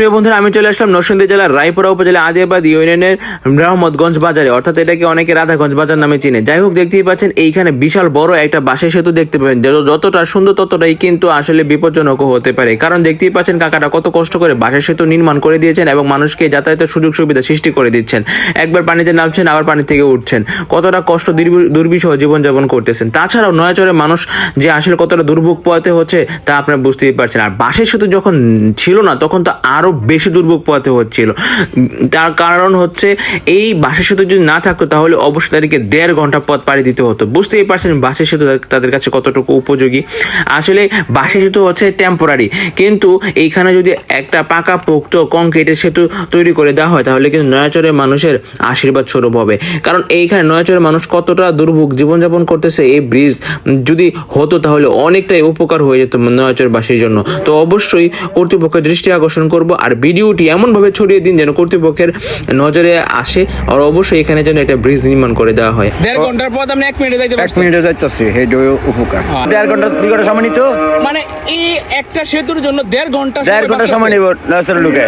প্রিয় বন্ধুরা, আমি চলে আসলাম নরসিংদী জেলার রায়পুরা উপজেলা আদিয়াবাদ ইউনিয়নের রহমতগঞ্জ বাজারে। অর্থাৎ এটাকে অনেকে রাধাগঞ্জ বাজার নামে চিনে। যাই হোক, দেখতেই পাচ্ছেন, এইখানে বিশাল বড় একটা বাঁশের সেতু দেখতে পাবেন। যত- যতটা সুন্দর ততটাই কিন্তু আসলে বিপজ্জনকও হতে পারে। কারণ দেখতেই পাচ্ছেন, কাকাটা কত কষ্ট করে বাঁশের সেতু নির্মাণ করে দিয়েছেন এবং মানুষকে যাতায়াতের সুযোগ সুবিধা সৃষ্টি করে দিচ্ছেন। একবার পানিতে নামছেন, আবার পানি থেকে উঠছেন। কতটা কষ্ট দুর্বি- দুর্বিষহ জীবনযাপন করতেছেন। তাছাড়াও নয়াচরে মানুষ যে আসলে কতটা দুর্ভোগ পোয়াতে হচ্ছে, তা আপনারা বুঝতেই পারছেন। আর বাঁশের সেতু যখন ছিল না, তখন তো আরও বেশি দুর্ভোগ পোয়াতে হচ্ছিল। তার কারণ হচ্ছে এই বাসের সেতু যদি না থাকতো তাহলে অবশ্যই তাদেরকে দেড় ঘণ্টা পথ পাড়ি দিতে হতো। বুঝতেই পারছেন বাঁশের সেতু তাদের- কাছে কতটুকু উপযোগী। আসলে বাঁশের সেতু হচ্ছে টেম্পোরারি কিন্তু এইখানে যদি একটা পাকা পোক্ত কংক্রিটের সেতু তৈরি করে দেওয়া হয়, তাহলে কিন্তু নয়াচরের মানুষের আশীর্বাদ স্বরূপ হবে। কারণ এইখানে নয়াচরের মানুষ কতটা দুর্ভোগ জীবনযাপন করতেছে এই ব্রিজ যদি হতো তাহলে অনেকটাই উপকার হয়ে যেত নয়াচরবাসীর জন্য। তো অবশ্যই কর্তৃপক্ষের দৃষ্টি আকর্ষণ করব। আর ভিডিওটি এমনভাবে ছড়িয়ে দিন যেন কর্তৃপক্ষের নজরে আসে আর অবশ্যই এখানে যেন একটা ব্রিজ নির্মাণ করে দেওয়া হয়। দেড় ঘণ্টার পর আপনি এক মিনিটে যাইতে এক মিনিটে যাইতেছি সেইটা উপকার। হ্যাঁ। দেড় ঘণ্টা দুই ঘণ্টা সময় নিত মানে এই একটা সেতুর জন্য দেড় ঘণ্টা দেড় ঘণ্টা। সময় নিব লোকে